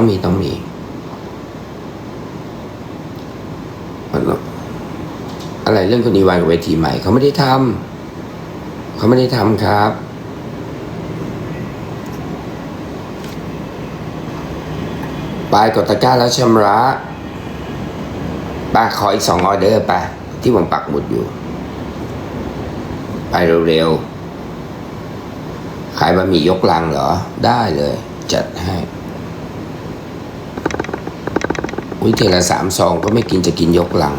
ต้องมีต้องมีอะไรเรื่องคนดีวายกับเวทีใหม่ เขาไม่ได้ทำเขาไม่ได้ทำครับปลายกดตะกร้าแล้วชำระป้าขออีกสองออเดอร์ไปที่ผมปักหมุดอยู่ ไปเร็วๆ ขายบะหมี่ยกลังเหรอ ได้เลย จัดให้ วิเทละสามซองก็ไม่กินจะกินยกหลัง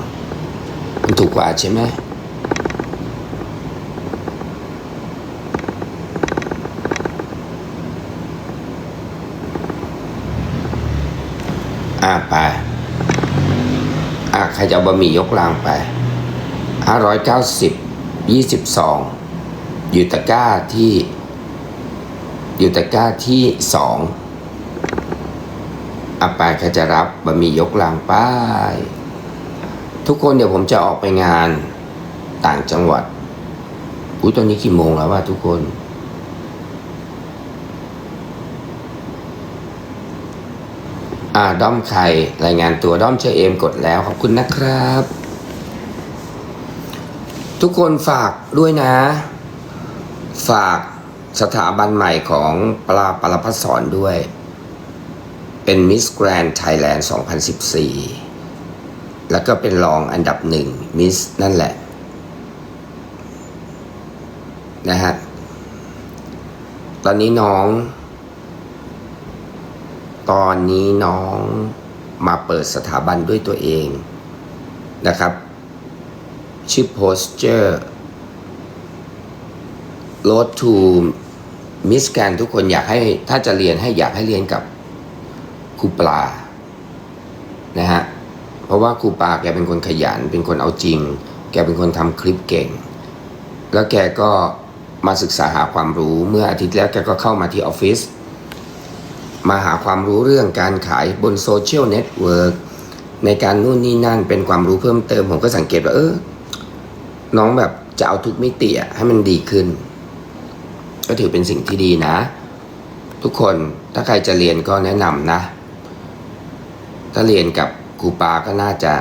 มันถูกกว่าใช่ไหมอ่าไปอะใครจะเอาบะหมี่ยกลางไปห้าร้อยเก้าสิบยี่สิบสองอยู่ตะก้าที่ อยู่ตะก้าที่สอง อะไปใครจะรับบะหมี่ยกลางป้าย ทุกคนเดี๋ยวผมจะออกไปงานต่างจังหวัดอุ้ยตอนนี้กี่โมงแล้ววะทุกคน อ่าด้อมใครรายงานตัวด้อมเชอเอมกดแล้ว ขอบคุณนะครับ ทุกคนฝากด้วยนะ ฝากสถาบันใหม่ของปลาปลาพัสสอนด้วย เป็นมิสแกรน n ไทยแลนด์ 2014 แล้วก็เป็นรองอันดับหนึ่งมิสนั่นแหละนะฮะ ตอนนี้น้อง ตอนนี้น้องมาเปิดสถาบันด้วยตัวเองนะครับ ชื่อ posture road to miss กันทุกคนอยากให้ถ้าจะเรียนให้อยากให้เรียนกับ ครูปลานะฮะเพราะว่าครูปลาแกเป็นคนขยัน เป็นคนเอาจริง แกเป็นคนทำคลิปเก่ง แล้วแกก็มาศึกษาหาความรู้เมื่ออาทิตย์แล้วแกก็เข้ามาที่ออฟฟิศมาหาความรู้เรื่องการขายบนโซเชียลเน็ตเวิร์กในการนู่นนี่นั่นเป็นความรู้เพิ่มเติม ผมก็สังเกตว่า เออ น้องแบบจะเอาทุกมิติอะให้มันดีขึ้น ก็ถือเป็นสิ่งที่ดีนะ ทุกคนถ้าใครจะเรียนก็แนะนำนะ ถ้าเรียนกับครูปาก็น่าจะ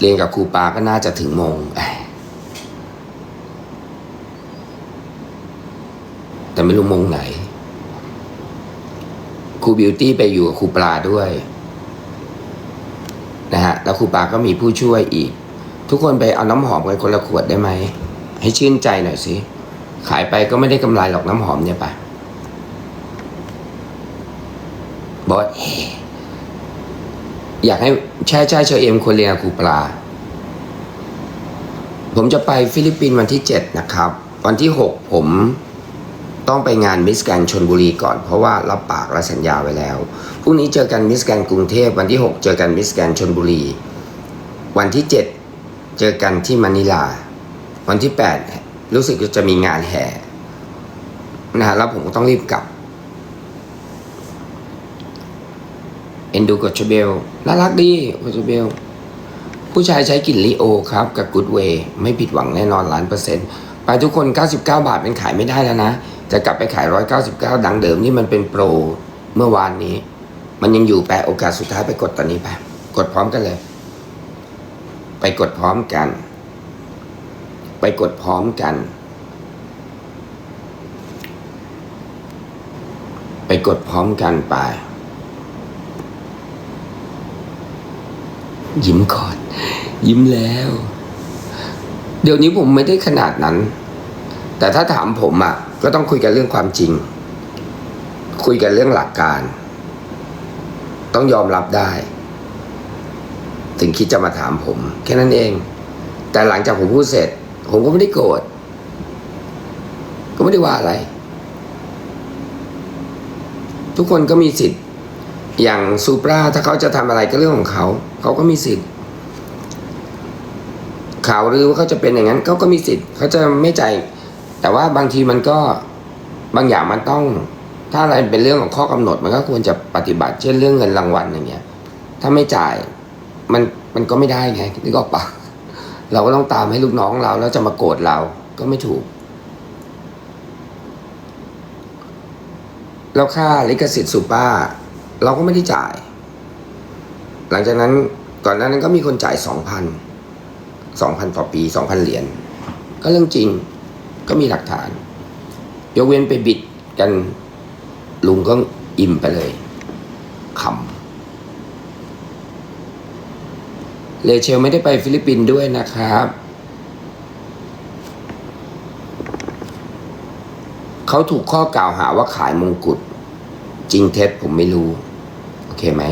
เรียนกับครูปาก็น่าจะถึงโมงแต่ไม่รู้โมงไหนครูบิวตี้ไปอยู่กับครูปลาด้วยนะฮะแล้วครูปลาก็มีผู้ช่วยอีก ทุกคนไปเอาน้ำหอมกันคนละขวดได้ไหม ให้ชื่นใจหน่อยสิขายไปก็ไม่ได้กำไรหรอกน้ำหอมเนี่ยปะบอส อยากให้ใช่ใช่เชอเอมคเรียนครูปลา ผมจะไปฟิลิปปินส์วันที่เจ็ดนะครับ วันที่หกผมต้องไปงานมิสแกนชนบุรีก่อน เพราะว่ารับปากและสัญญาไว้แล้วพรุ่งนี้เจอกันมิสแกนกรุงเทพวันที่ 6 เจอกันมิสแกนชนบุรี วันที่ 7 เจอกันที่มะนิลา วันที่ 8 รู้สึกจะมีงานแห่นะฮะแล้วผมก็ต้องรีบกลับเอ็นดูกดชเบล น่ารักดีกดชเบล ผู้ชายใช้กลิ่นลีโอครับ กับกูดเวย์ไม่ผิดหวังแน่นอนล้านเปอร์เซ็นต์ไปทุกคน 99 บาทเป็นขายไม่ได้แล้วนะ จะกลับไปขาย 199 ดังเดิมนี่มันเป็นโปรเมื่อวานนี้ มันยังอยู่แปะโอกาสสุดท้ายไปกดตอนนี้ไปกดพร้อมกันเลย ไปกดพร้อมกัน ไปกดพร้อมกัน ไปกดพร้อมกันไป ยิ้มก่อน ยิ้มแล้ว เดี๋ยวนี้ผมไม่ได้ขนาดนั้น แต่ถ้าถามผมอะ่ะ ก็ต้องคุยกันเรื่องความจริง คุยกันเรื่องหลักการ ต้องยอมรับได้ ถึงคิดจะมาถามผม แค่นั้นเอง แต่หลังจากผมพูดเสร็จ ผมก็ไม่ได้โกรธก็ไม่ได้ว่าอะไร ทุกคนก็มีสิทธิ์ อย่างซูปราถ้าเขาจะทำอะไรก็เรื่องของเขา เขาก็มีสิทธิ์ข่าวหรือว่าเขาจะเป็นอย่างนั้นเขาก็มีสิทธิ์เขาจะไม่ใจ แต่ว่าบางทีมันก็บางอย่างมันต้อง ถ้าอะไรเป็นเรื่องของข้อกำหนด มันก็ควรจะปฏิบัติ เช่นเรื่องเงินรางวัลอย่างเงี้ย ถ้าไม่จ่ายมันมันก็ไม่ได้ไงนึกออกปะเราก็ต้องตามให้ลูกน้องเรา แล้วจะมาโกรธเราก็ไม่ถูก แล้วค่าลิขสิทธิ์ซูป้า เราก็ไม่ได้จ่าย หลังจากนั้นก่อนหน้านั้นก็มีคนจ่ายสองพันสองพันต่อปีสองพันเหรียญก็เรื่องจริงก็มีหลักฐาน ยกเว้นไปบิดกันลุงก็อิ่มไปเลยขำเลเชลไม่ได้ไปฟิลิปปินส์ด้วยนะครับ เขาถูกข้อกล่าวหาว่าขายมงกุฎ จริงเท็จผมไม่รู้ โอเคไหม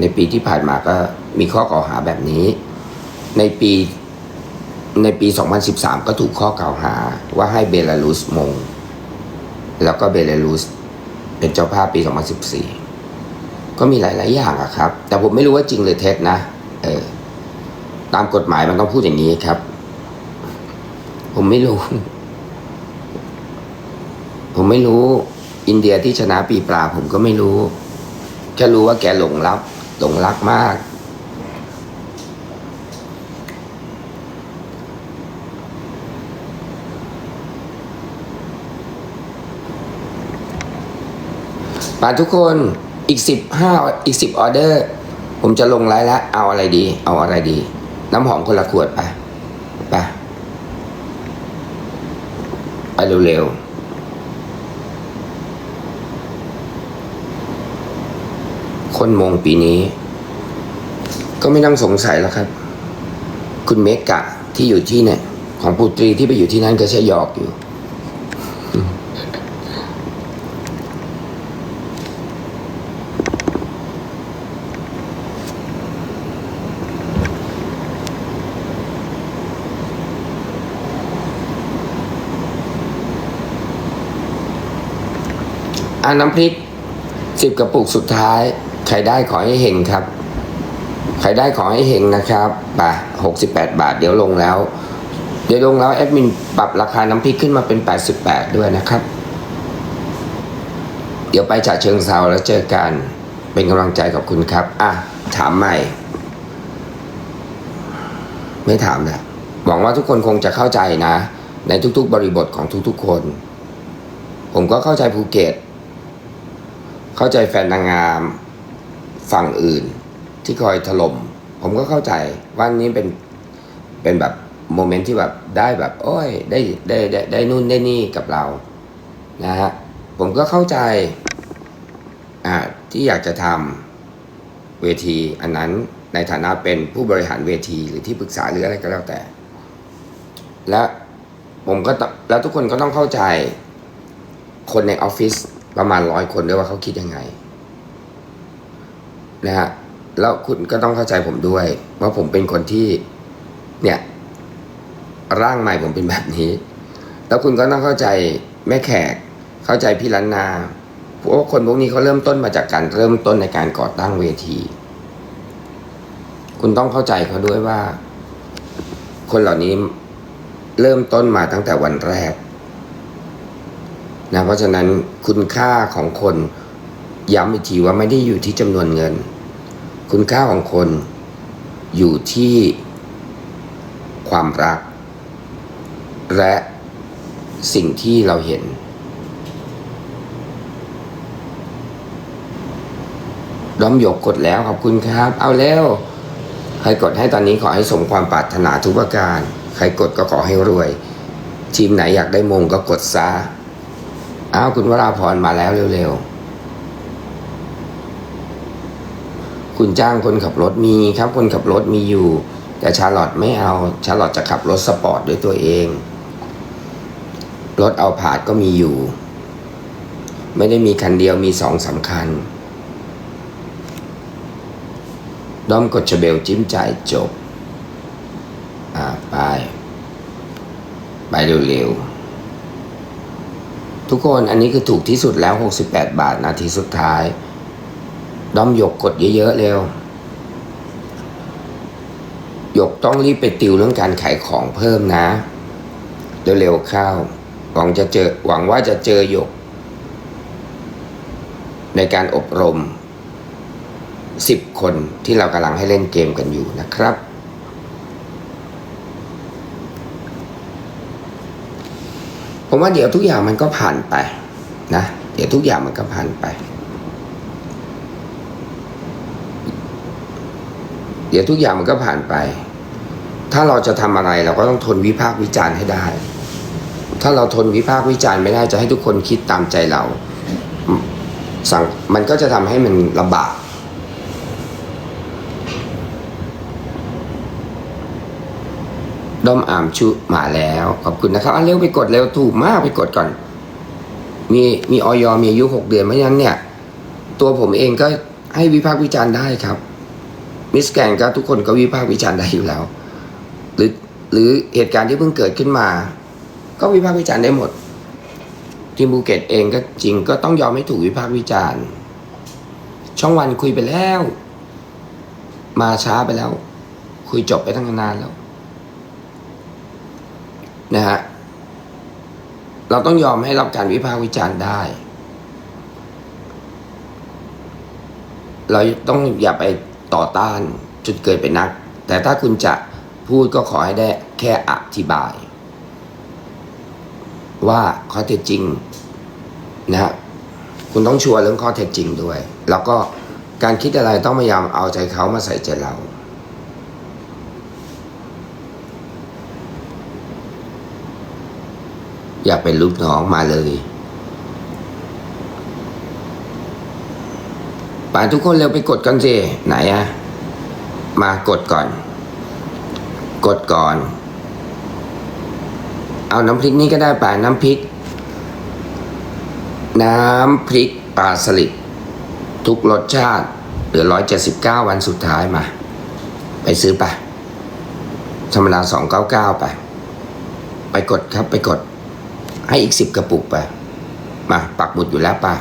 ในปีที่ผ่านมาก็มีข้อกล่าวหาแบบนี้ ในปีในปี 2013 ก็ถูกข้อกล่าวหาว่าให้เบลารุสมง แล้วก็เบลารุสเป็นเจ้าภาพปี 2014 ก็มีหลาย ๆ อย่างอะครับ แต่ผมไม่รู้ว่าจริงหรือเท็จนะ เออ ตามกฎหมายมันต้องพูดอย่างนี้ครับ ผมไม่รู้ ผมไม่รู้ อินเดียที่ชนะปีปลาผมก็ไม่รู้ แค่รู้ว่าแกหลงรักหลงรักมากปาทุกคนอีกสิบห้าอีกสิบออเดอร์ ผมจะลงไลน์แล้วเอาอะไรดี เอาอะไรดี น้ำหอมคนละขวดไปไปไปเร็วๆ คนมงปีนี้ ก็ไม่ต้องสงสัยแล้วครับ คุณเมกะที่อยู่ที่เนี่ย ของปูตรีที่ไปอยู่ที่นั่นก็ใช่หยอกอยู่อาน้ำพริกสิบกระปุกสุดท้าย ใครได้ขอให้เฮงครับ ใครได้ขอให้เฮงนะครับป่ะหกสิบแปดบาท เดี๋ยวลงแล้ว เดี๋ยวลงแล้วแอดมินปรับราคาน้ำพริกขึ้นมาเป็นแปดสิบแปดด้วยนะครับ เดี๋ยวไปจากเชิงเซาแล้วเจอกันเป็นกำลังใจกับคุณครับ อะ ถามใหม่ ไม่ถามแล้วหวังว่าทุกคนคงจะเข้าใจนะ ในทุกๆ บริบทของทุกๆคน ผมก็เข้าใจภูเก็ต เข้าใจแฟนนางงาม ฝั่งอื่นที่คอยถล่มผมก็เข้าใจว่านี้เป็นเป็นแบบโมเมนต์ที่แบบได้แบบโอ้ยได้ได้ได้ได้นู่นได้นี่กับเรานะฮะผมก็เข้าใจอ่าที่อยากจะทำเวทีอันนั้นในฐานะเป็นผู้บริหารเวทีหรือที่ปรึกษาหรืออะไรก็แล้วแต่ และผมก็แล้วทุกคนก็ต้องเข้าใจคนในออฟฟิศประมาณร้อยคนด้วยว่าเขาคิดยังไง นะฮะแล้วคุณก็ต้องเข้าใจผมด้วย ว่าผมเป็นคนที่เนี่ยร่างใหม่ผมเป็นแบบนี้ แล้วคุณก็ต้องเข้าใจแม่แขก เข้าใจพี่ลันนาพว่าคนพวกนี้เขาเริ่มต้นมาจากการเริ่มต้นในการก่อตั้งเวที คุณต้องเข้าใจเขาด้วยว่า คนเหล่านี้เริ่มต้นมาตั้งแต่วันแรกนะเพราะฉะนั้นคุณค่าของคน ย้ำอีกทีว่าไม่ได้อยู่ที่จำนวนเงิน คุณค่าของคนอยู่ที่ความรัก และสิ่งที่เราเห็นด้อมหยกกดแล้วขอบคุณครับ เอาแล้ว ใครกดให้ตอนนี้ขอให้สมความปรารถนาทุกประการ ใครกดก็ขอให้รวย ทีมไหนอยากได้มงก็กดซะอ้าวคุณวราพรมาแล้วเร็วๆ คุณจ้างคนขับรถมีครับ คนขับรถมีอยู่ แต่ชาร์ลอตไม่เอาชาร์ลอตจะขับรถสปอร์ตด้วยตัวเอง รถเอาผาดก็มีอยู่ ไม่ได้มีคันเดียวมีสองสำคัญด้อมกดชเบลจิ้มจ่ายจบ อ่าไป ไปเร็วๆทุกคนอันนี้คือถูกที่สุดแล้ว 68 บาทนาทีสุดท้าย ด้อมหยกกดเยอะๆเร็วหยกต้องรีบไปติวเรื่องการขายของเพิ่มนะเร็วๆเข้าหวังจะเจอหวังว่าจะเจอหยก ในการอบรม 10 คนที่เรากำลังให้เล่นเกมกันอยู่นะครับ ผมว่าเดี๋ยวทุกอย่างมันก็ผ่านไปนะ เดี๋ยวทุกอย่างมันก็ผ่านไป เดี๋ยวทุกอย่างมันก็ผ่านไป ถ้าเราจะทำอะไรเราก็ต้องทนวิพากษ์วิจารณ์ให้ได้ ถ้าเราทนวิพากษ์วิจารณ์ไม่ได้จะให้ทุกคนคิดตามใจเราสั่งมันก็จะทำให้มันลำบากด้อมอามชุมาแล้ว ขอบคุณนะครับอะเร็วไปกดเร็วถูกมากไปกดก่อน มีมีออยมีอายุหกเดือนเพราะฉะนั้นเนี่ย ตัวผมเองก็ให้วิพากษ์วิจารณ์ได้ครับ มิสแกนก็ทุกคนก็วิพากษ์วิจารณ์ได้อยู่แล้ว หรือหรือเหตุการณ์ที่เพิ่งเกิดขึ้นมา ก็วิพากษ์วิจารณ์ได้หมด ทีมภูเก็ตเองก็จริงก็ต้องยอมให้ถูกวิพากษ์วิจารณ์ ช่องวันคุยไปแล้ว มาช้าไปแล้ว คุยจบไปตั้งนานแล้วนะฮะเราต้องยอมให้รับการวิพากษ์วิจารณ์ได้ เราต้องอย่าไป ต่อต้านจุดเกิดเป็นนัก แต่ถ้าคุณจะพูดก็ขอให้ได้แค่อธิบาย ว่าข้อเท็จจริงนะฮะคุณต้องชัวร์เรื่องข้อเท็จจริงด้วย แล้วก็การคิดอะไรต้องพยายามเอาใจเขามาใส่ใจเราอยากเป็นลูกน้องมาเลย ไปทุกคนเร็วไปกดกันสิไหนอะมากดก่อน กดก่อน เอาน้ำพริกนี่ก็ได้ป่าน้ำพริก น้ำพริกปลาสลิดทุกรสชาติเหลือร้อยเจ็ดสิบเก้าวันสุดท้ายมา ไปซื้อไปธรรมดาสองเก้าเก้าไป ไปกดครับไปกด ให้อีกสิบกระปุกไป มาปักหมุดอยู่แล้วป่ะ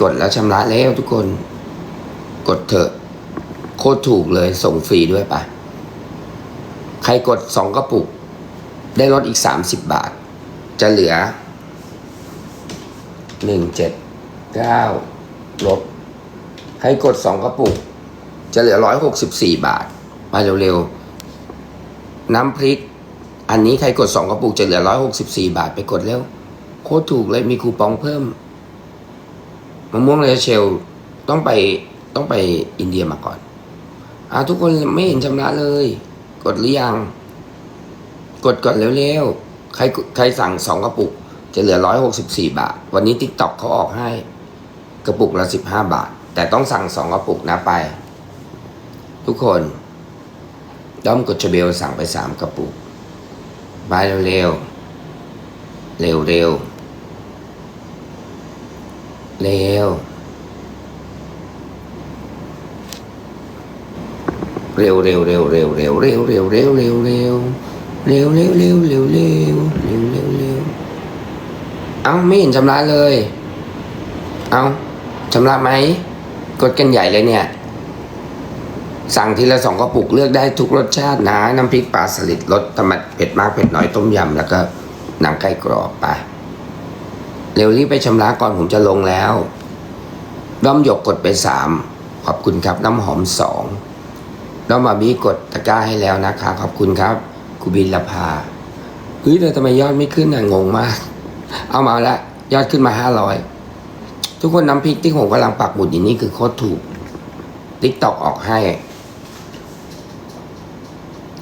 กดแล้วชำระแล้วทุกคน กดเถอะ โคตรถูกเลยส่งฟรีด้วยปะใครกดสองกระปุก ได้ลดอีกสามสิบบาท จะเหลือหนึ่งเจ็ดเก้าลบใครกดสองกระปุก จะเหลือร้อยหกสิบสี่บาท มาเร็วๆ น้ำพริก อันนี้ใครกดสองกระปุกจะเหลือร้อยหกสิบสี่บาทไปกดเร็ว โคตรถูกเลยมีคูปองเพิ่ม มะม่วงเลเชลต้องไปต้องไปอินเดียมาก่อนอ่าทุกคนไม่เห็นชำระเลย กดหรือยัง กดก่อนเร็วๆ ใครใครสั่งสองกระปุก จะเหลือร้อยหกสิบสี่บาท วันนี้ทิกตอกเขาออกให้ กระปุกละสิบห้าบาท แต่ต้องสั่งสองกระปุกนะไป ทุกคนด้อมกดชเบลสั่งไปสามกระปุกไปเร็วๆเร็วเร็วเร็ว เร็วเร็วเร็วเร็วเร็วเร็วเร็วเร็วเร็วเร็วเร็วเร็วเร็วเร็วเร็วเร็วเร็วเร็วเร็วเอ้าไม่เห็นชำระเลย เอ้าชำระไหมกดกันใหญ่เลยเนี่ย สั่งทีละสองกระปุกเลือกได้ทุกรสชาตินะ น้ำพริกปลาสลิดรสธรรมดเผ็ดมากเผ็ดน้อยต้มยำแล้วก็หนังไก่กรอบไป เร็วรีบไปชำระก่อนผมจะลงแล้วด้อมหยกกดไปสามขอบคุณครับ น้ำหอมสองด้อมมาบีกดตะกร้าให้แล้วนะคะ ขอบคุณครับคุบินลภาเฮ้ยแต่ทำไมยอดไม่ขึ้นอะงงมาก เอามาละยอดขึ้นมาห้าร้อยทุกคนน้ำพริกที่ผมกำลังปักหมุดอย่างนี้คือโคตรถูกติ๊กตอกออกให้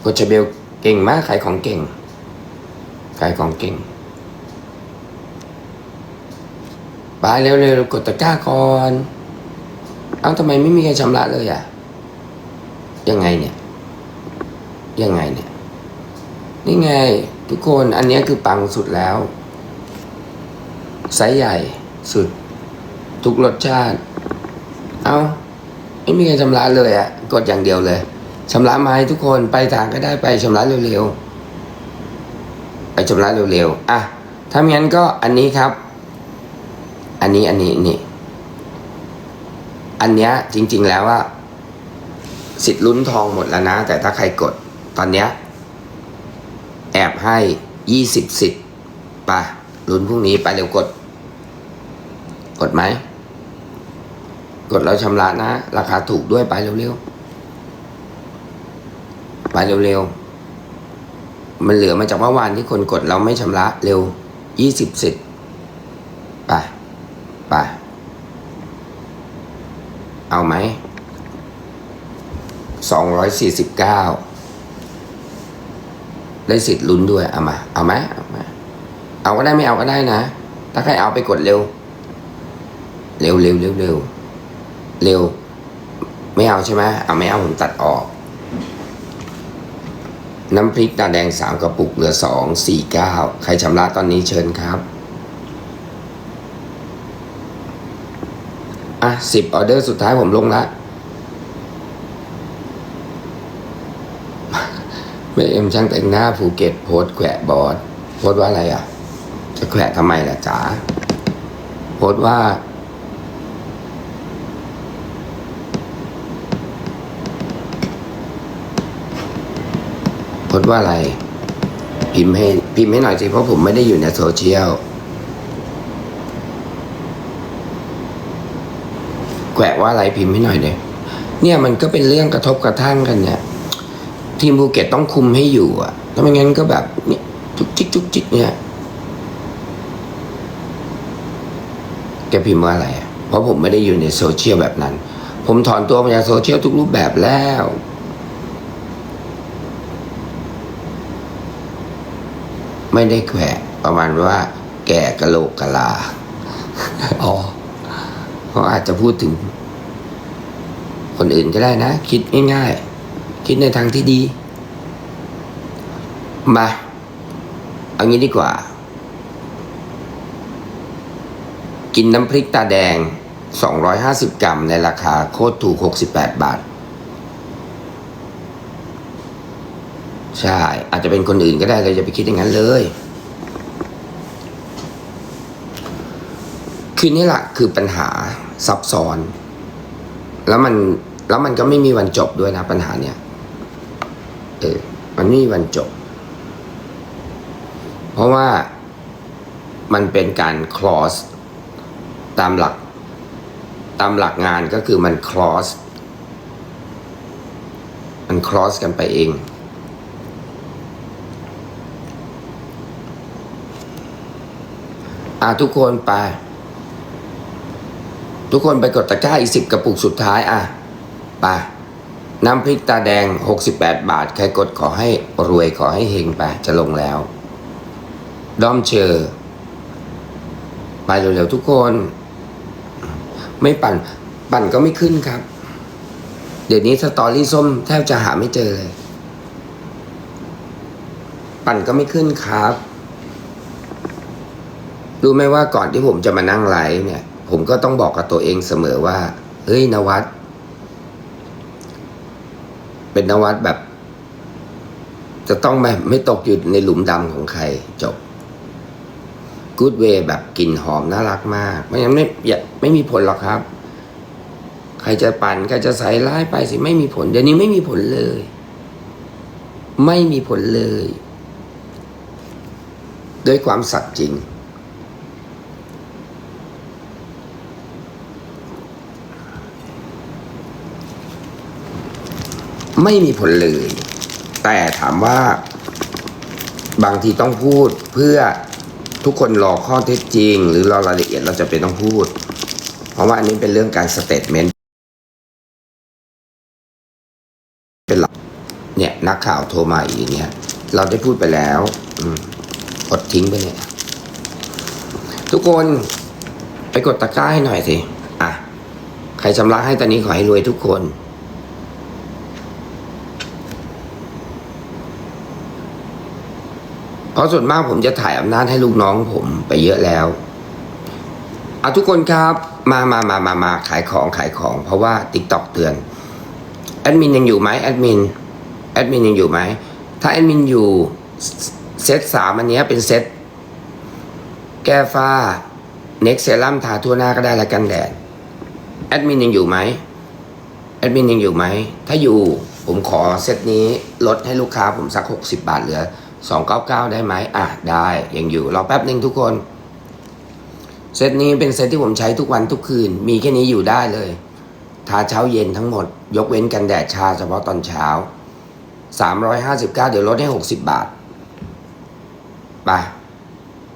กดชเบลเก่งมากขายของเก่งขายของเก่ง ไปเร็วๆกดตะกร้าก่อน เอ้าทำไมไม่มีใครชำระเลยอะ ยังไงเนี่ย ยังไงเนี่ย นี่ไง ทุกคนอันนี้คือปังสุดแล้วไซส์ใหญ่สุด ทุกรสชาติ เอ้าไม่มีใครชำระเลยอะ กดอย่างเดียวเลยชำระมาให้ทุกคนไปทางก็ได้ไปชำระเร็วๆไปชำระเร็วๆอะถ้างั้นก็อันนี้ครับ อันนี้อันนี้นี่ อันเนี้ยจริง ๆแล้วว่าสิทธิ์ลุ้นทองหมดแล้วนะ แต่ถ้าใครกดตอนเนี้ยแอบให้ยี่สิบสิทธิ์ไปลุ้นพรุ่งนี้ไปเร็วกด กดไหม กดแล้วชำระนะ ราคาถูกด้วยไปเร็วๆไปเร็วๆมันเหลือมาจากเมื่อวานที่คนกดเราไม่ชำระเร็วยี่สิบสิทธิ์ไป ไป เอาไหมสองร้อยสี่สิบเก้าได้สิทธิ์ลุ้นด้วย เอามา เอาไหมเอามาเอาก็ได้ไม่เอาก็ได้นะ ถ้าใครเอาไปกดเร็ว เร็วเร็วเร็วเร็วเร็ว ไม่เอาใช่ไหมเอาไม่เอาผมตัดออก น้ำพริกตาแดงสามกระปุกเหลือสองสี่เก้าใครชำระตอนนี้เชิญครับ อะสิบออเดอร์สุดท้ายผมลงละแม่เอ็มช่างแต่งหน้าภูเก็ตโพสแขวะบอสโพสว่าอะไรอะ จะแขวะทำไมล่ะจ๋าโพสว่า โพสว่าอะไร พิมพ์ให้พิมพ์ให้หน่อยสิเพราะผมไม่ได้อยู่ในโซเชียล แขวะว่าอะไรพิมพ์ให้หน่อยเดียเนี่ยมันก็เป็นเรื่องกระทบกระทั่งกันเนี่ย ทีมภูเก็ตต้องคุมให้อยู่อะถ้าไม่งั้นก็แบบเนี่ยจุกจิกจุกจิกเนี่ยแกพิมพ์ว่าอะไรอะเพราะผมไม่ได้อยู่ในโซเชียลแบบนั้น ผมถอนตัวมาจากโซเชียลทุกรูปแบบแล้วไม่ได้แขวะประมาณว่า แก่กะโหลกกะลา อ๋อ เขาอาจจะพูดถึง คนอื่นก็ได้นะ คิดง่ายๆ คิดในทางที่ดี มาเอางี้ดีกว่า กินน้ำพริกตาแดง 250 กรัมในราคาโคตรถูก 68 บาท ใช่ อาจจะเป็นคนอื่นก็ได้เลยจะไปคิดอย่างนั้นเลย คือนี่แหละคือปัญหาซับซ้อน แล้วมันแล้วมันก็ไม่มีวันจบด้วยนะปัญหาเนี่ยเออมันไม่มีวันจบ เพราะว่ามันเป็นการ cross ตามหลัก ตามหลักงานก็คือมัน cross มัน cross กันไปเองอะทุกคนไป ทุกคนไปกดตะกร้าอีกสิบกระปุกสุดท้ายอะไปน้ำพริกตาแดง 68 บาท ใครกดขอให้รวยขอให้เฮงไปจะลงแล้วดอมเชอร์ไปเร็วๆทุกคน ไม่ปั่น ปั่นก็ไม่ขึ้นครับ เดี๋ยวนี้สตอรี่ส้มแทบจะหาไม่เจอเลย ปั่นก็ไม่ขึ้นครับ รู้ไหมว่าก่อนที่ผมจะมานั่งไลฟ์เนี่ย ผมก็ต้องบอกกับตัวเองเสมอว่า เฮ้ยนวัด เป็นนวัดแบบ จะต้องไม่ไม่ตกอยู่ในหลุมดำของใครจบกูดเวย์แบบกลิ่นหอมน่ารักมาก ไม่งั้นไม่ไม่มีผลหรอกครับ ใครจะปั่นใครจะใส่ร้ายไปสิไม่มีผล เดี๋ยวนี้ไม่มีผลเลย ไม่มีผลเลย ด้วยความสัตย์จริง ไม่มีผลเลย แต่ถามว่า บางทีต้องพูดเพื่อทุกคนรอข้อเท็จจริง หรือรอรายละเอียดเราจะเป็นต้องพูด เพราะว่าอันนี้เป็นเรื่องการสเตทเมนต์เป็นหลักเนี่ยนักข่าวโทรมาอีกเนี่ย เราได้พูดไปแล้วอืกดทิ้งไปเนี่ย ทุกคนไปกดตะกร้าให้หน่อยสิ อะ ใครชำระให้ตอนนี้ขอให้รวยทุกคน เพ ราะส่วนมากผมจะถ่ายอำนาจให้ลูกน้องผมไปเยอะแล้วเอาทุกคนครับ มามามามามาขายของขายของ เพราะว่า t ิ k t o k เตือนแอดมินยังอยู่ไหมแอดมินแอดมินยังอยู่ไหมถ้าแอดมินอยู่เซตสามอันนี้เป็นเซตแก้ฝ้าเน็กเซรั่มทาทั่วหน้าก็ได้ละกันแดดแอดมินยังอยู่ไหมแอดมินยังอยู่ไหม ถ้าอยู่ผมขอเซตนี้ลดให้ลูกค้าผมสักหกสิบาทเหลือ สองเก้าเก้าได้ไหมอะได้ยังอยู่รอแป๊บหนึ่งทุกคน เซตนี้เป็นเซตที่ผมใช้ทุกวันทุกคืน มีแค่นี้อยู่ได้เลย ทาเช้าเย็นทั้งหมด ยกเว้นกันแดดชาเฉพาะตอนเช้าสามร้อยห้าสิบเก้าเดี๋ยวลดให้หกสิบบาทไป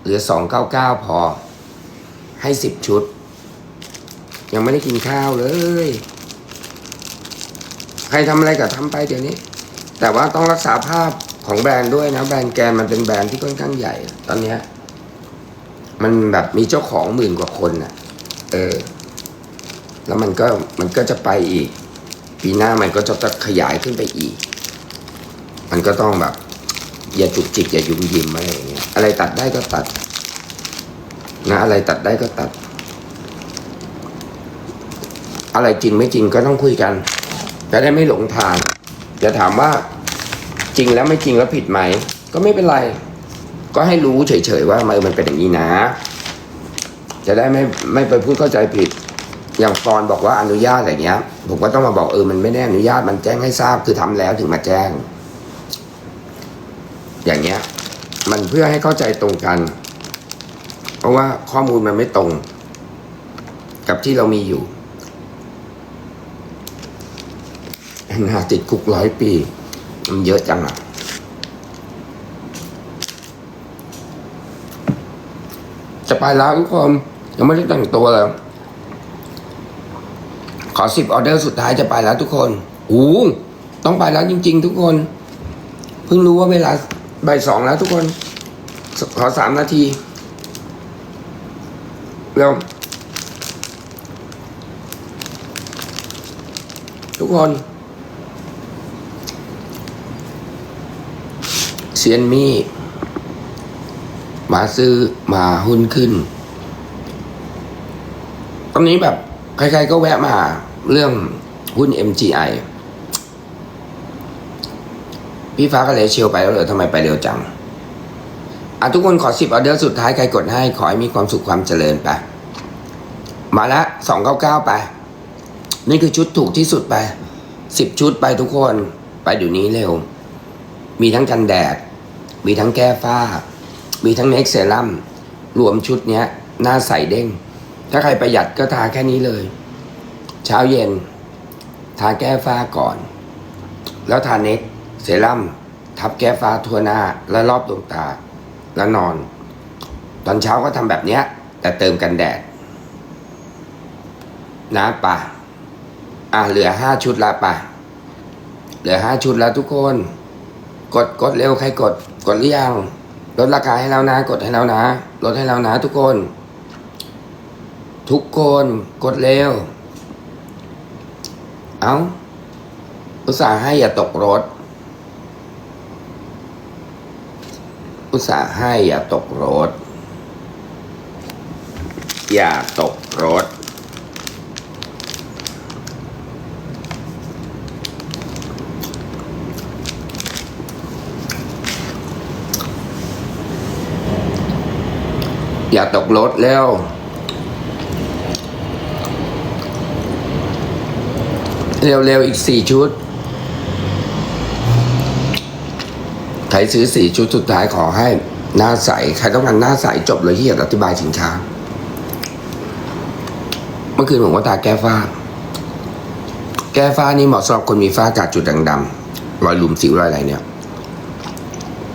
เหลือสองเก้าเก้าพอ ให้สิบชุด ยังไม่ได้กินข้าวเลย ใครทำอะไรก็ทำไปเดี๋ยวนี้ แต่ว่าต้องรักษาภาพ ของแบรนด์ด้วยนะแบรนด์แกนมันเป็นแบรนด์ที่ค่อนข้างใหญ่ ตอนเนี้ยมันแบบมีเจ้าของหมื่นกว่าคนน่ะ เออ แล้วมันก็มันก็จะไปอีก ปีหน้ามันก็จะขยายขึ้นไปอีก มันก็ต้องแบบ อย่าจุกจิกอย่ายุ่มยิ้มอะไรอย่างเงี้ยอะไรตัดได้ก็ตัด นะ อะไรตัดได้ก็ตัด อะไรจริงไม่จริงก็ต้องคุยกันจะได้ไม่หลงทางจะถามว่า จริงแล้วไม่จริงแล้วผิดไหม ก็ไม่เป็นไร ก็ให้รู้เฉยๆว่ามันมันเป็นอย่างนี้นะ จะได้ไม่ไม่ไปพูดเข้าใจผิด อย่างฟอนบอกว่าอนุญาตอะไรเงี้ย ผมก็ต้องมาบอกเออมันไม่ได้อนุญาตมันแจ้งให้ทราบคือทำแล้วถึงมาแจ้ง อย่างเงี้ย มันเพื่อให้เข้าใจตรงกัน เพราะว่าข้อมูลมันไม่ตรง กับที่เรามีอยู่นาติดคุกร้อยปี มันเยอะจังอะจะไปแล้วทุกคนยังไม่ได้แต่งตัวเลยขอสิบออเดอร์สุดท้ายจะไปแล้วทุกคนอู้ต้องไปแล้วจริง ๆ ทุกคน เพิ่งรู้ว่าเวลาบ่ายสองแล้วทุกคน ขอสามนาทีเร็วทุกคน เซียนมี่มาซื้อมาหุ้นขึ้น ตอนนี้แบบใครๆก็แวะมาเรื่องหุ้น MGI พี่ฟ้าก็เลยเชียวไปแล้วเหรอทำไมไปเร็วจังอะทุกคนขอสิบออเดอร์สุดท้ายใครกดให้ ขอให้มีความสุขความเจริญไป มาละสองเก้าเก้าไป นี่คือชุดถูกที่สุดไปสิบชุดไปทุกคนไปเดี๋ยวนี้เร็ว มีทั้งกันแดด มีทั้งแก้ฝ้า มีทั้งเน็กเซรั่มรวมชุดเนี้ย หน้าใสเด้ง ถ้าใครประหยัดก็ทาแค่นี้เลย เช้าเย็น ทาแก้ฝ้าก่อน แล้วทาเน็กเซรั่มทับแก้ฟ้าทั่วหน้าและรอบดวงตา แล้วนอน ตอนเช้าก็ทำแบบเนี้ย แต่เติมกันแดด นะป่ะ อะเหลือห้าชุดละป่ะ เหลือห้าชุดแล้วทุกคน กดกดเร็วใครกด กดหรือยังลดราคาให้แล้วนะ กดให้แล้วนะ ลดให้แล้วนะทุกคน ทุกคนกดเร็ว เอาอุตส่าห์ให้อย่าตกรถ อุตส่าห์ให้อย่าตกรถ อย่าตกรถ อย่าตกรถแล้ว เร็วๆ อีกสี่ชุดใครซื้อสี่ชุดสุดท้ายขอให้หน้าใส ใครต้องการหน้าใสจบเลยที่อยากอธิบายสินค้า เมื่อคืนผมว่าตาแก้ฝ้า แก้ฝ้านี่เหมาะสำหรับคนมีฝ้ากาดจุดดำๆรอยหลุมสิวรอยอะไรเนี่ย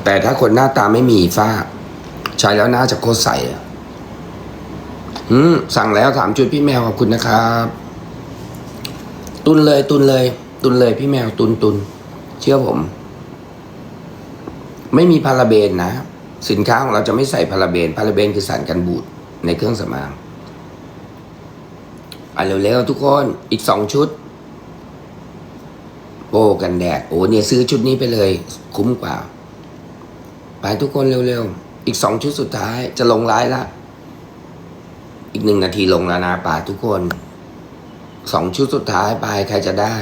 แต่ถ้าคนหน้าตาไม่มีฝ้า ใช้แล้วหน้าจะโคตรใสอะ อืมสั่งแล้วสามชุดพี่แมวขอบคุณนะครับ ตุนเลยตุนเลย ตุนเลยพี่แมวตุนตุนเชื่อผม ไม่มีพาราเบนนะสินค้าของเราจะไม่ใส่พาราเบน พาราเบนคือสารกันบูดในเครื่องสำอางอะเร็วๆทุกคนอีกสองชุดโอ้กันแดด โอ้เนี่ยซื้อชุดนี้ไปเลย คุ้มกว่า ไปทุกคนเร็วๆ อีกสองชุดสุดท้ายจะลงไลน์ละ อีกหนึ่งนาทีลงแล้วนะป่าทุกคนสองชุดสุดท้ายไปใครจะได้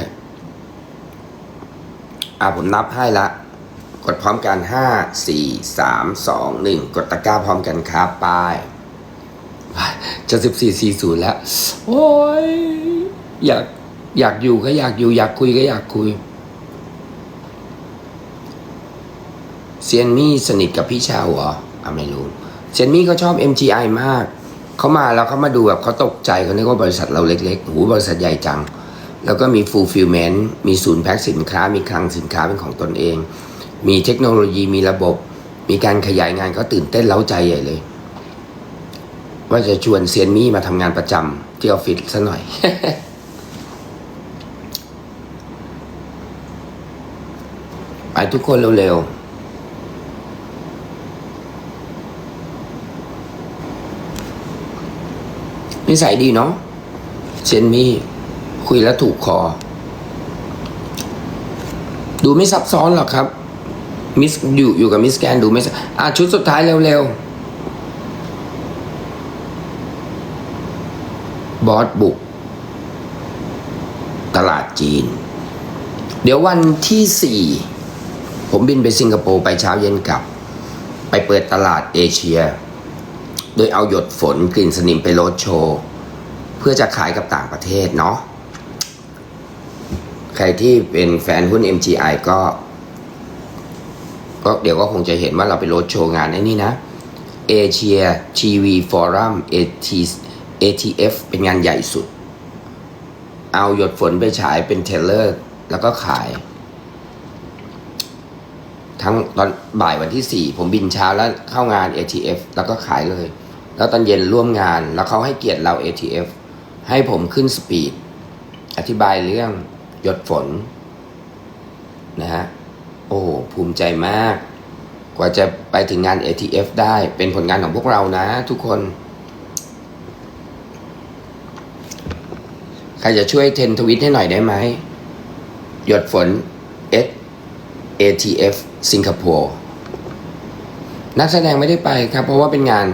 อะผมนับให้ละ กดพร้อมกันห้าสี่สามสองหนึ่งกดตะกร้าพร้อมกันครับไปจะสิบสี่สี่ศูนย์แล้ว โอ้ย อยากอยากอยู่ก็อยากอยู่ อยากคุยก็อยากคุยเซียนมี่สนิทกับพี่ชาวเหรออะไม่รู้เซียนมี่เขาชอบ MGI มาก เขามาแล้วเขามาดูแบบเขาตกใจเขาคิดว่าบริษัทเราเล็กๆหูบริษัทใหญ่จัง แล้วก็มี fulfillment มีศูนย์แพ็คสินค้า มีคลังสินค้าเป็นของตนเอง มีเทคโนโลยีมีระบบ มีการขยายงานเขาตื่นเต้นเล้าใจใหญ่เลย ว่าจะชวนเซียนมี่มาทำงานประจำที่ออฟฟิศซะหน่อยไปทุกคนเร็วๆ นิสัยดีเนาะเซนมี่คุยแล้วถูกคอ ดูไม่ซับซ้อนหรอกครับ มิสอยู่อยู่กับมิสแกนดูไม่ซับอะชุดสุดท้ายเร็วๆ บอสบุก ตลาดจีน เดี๋ยววันที่สี่ผมบินไปสิงคโปร์ไปเช้าเย็นกลับ ไปเปิดตลาดเอเชีย โดยเอาหยดฝนกลิ่นสนิมไปโรดโชว์ เพื่อจะขายกับต่างประเทศเนาะใครที่เป็นแฟนหุ้น MGI ก็ ก็เดี๋ยวก็คงจะเห็นว่าเราไปโรดโชว์งานไอ้นี่นะเอเชีย TV Forum AT ATF เป็นงานใหญ่สุด เอาหยดฝนไปฉายเป็นเทเลอร์ แล้วก็ขาย ทั้งตอนบ่ายวันที่ 4 ผมบินเช้าแล้วเข้างาน ATF แล้วก็ขายเลย แล้วตอนเย็นร่วมงานแล้วเขาให้เกียรติเรา ATF ให้ผมขึ้นสปีด อธิบายเรื่องหยดฝนนะฮะโอ้ภูมิใจมาก กว่าจะไปถึงงาน ATF ได้เป็นผลงานของพวกเรานะ ทุกคน ใครจะช่วยเทนทวิตให้หน่อยได้ไหม หยดฝน S ATF สิงคโปร์นักแสดงไม่ได้ไปครับ เพราะว่าเป็นงาน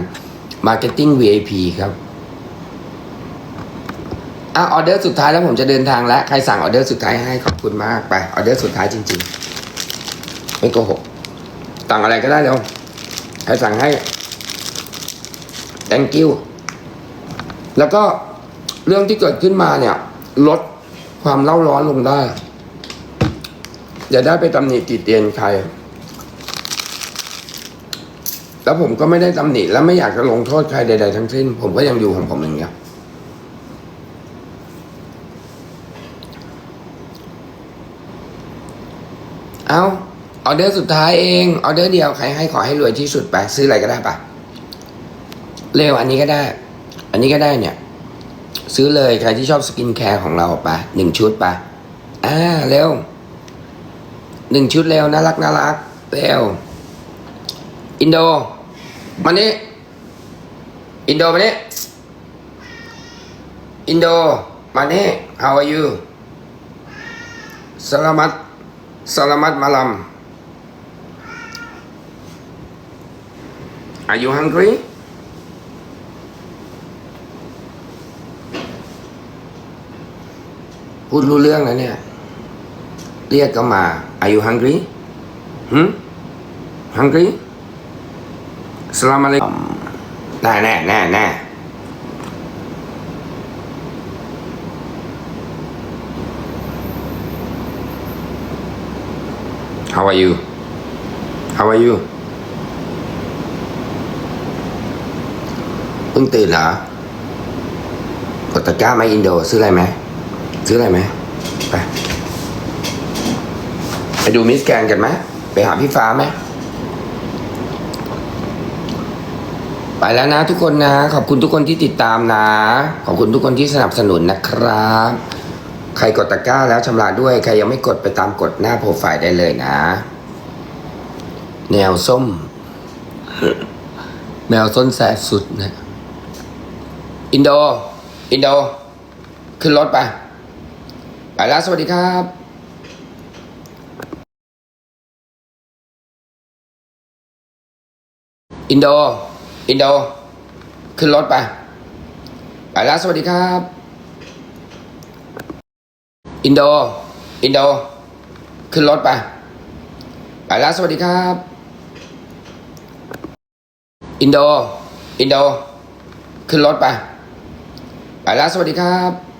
Marketing VIP ครับอะออเดอร์สุดท้ายแล้วผมจะเดินทางแล้ว ใครสั่งออเดอร์สุดท้ายให้ขอบคุณมากไปออเดอร์สุดท้ายจริง ๆ ไม่โกหกสั่งอะไรก็ได้แล้วใครสั่งให้ thank you แล้วก็เรื่องที่เกิดขึ้นมาเนี่ย ลดความเล่าร้อนลงได้ อย่าได้ไปตำหนิติเตียนใคร แล้วผมก็ไม่ได้ตำหนิและไม่อยากจะลงโทษใครใด ๆ ทั้งสิ้น ผมก็ยังอยู่ของผมอย่างเงี้ยเอาออเดอร์สุดท้ายเองออเดอร์เดียวใครให้ขอให้รวยที่สุดไปซื้ออะไรก็ได้ปะเร็วอันนี้ก็ได้ อันนี้ก็ได้เนี่ย ซื้อเลยใครที่ชอบสกินแคร์ของเราไปหนึ่งชุดไปอ่าเร็วหนึ่งชุดเร็วน่ารักน่ารักเร็วอินโด มันนี้ อินโดมันนี้ อินโดมันนี้ how are you สลามัตสลามัตมาลัม are you hungry พูดรู้เรื่องแล้วเนี่ย เรียกก็มา are you hungry หืม hungry สลามอะลัยกุมแน่แน่แน่แน่ How are you? How are you? เพิ่งตื่นเหรอกดตะกร้าไมาอินโดซื้ออะไรไหมซื้ออะไรไหมไปไปดูมิสแกนกันไหมไปหาพี่ฟ้าไหม ไปแล้วนะทุกคนนะ ขอบคุณทุกคนที่ติดตามนะ ขอบคุณทุกคนที่สนับสนุนนะครับ ใครกดตะกร้าแล้วชำระด้วย ใครยังไม่กดไปตามกดหน้าโปรไฟล์ได้เลยนะ แนวส้ม แมวส้นแสบสุดนะ อินโด อินโด ขึ้นรถไป ไปแล้วสวัสดีครับอินโด อินโด ขึ้นรถไป ไปแล้วสวัสดีครับ อินโด อินโด ขึ้นรถไป ไปแล้วสวัสดีครับ อินโด อินโด ขึ้นรถไป ไปแล้วสวัสดีครับ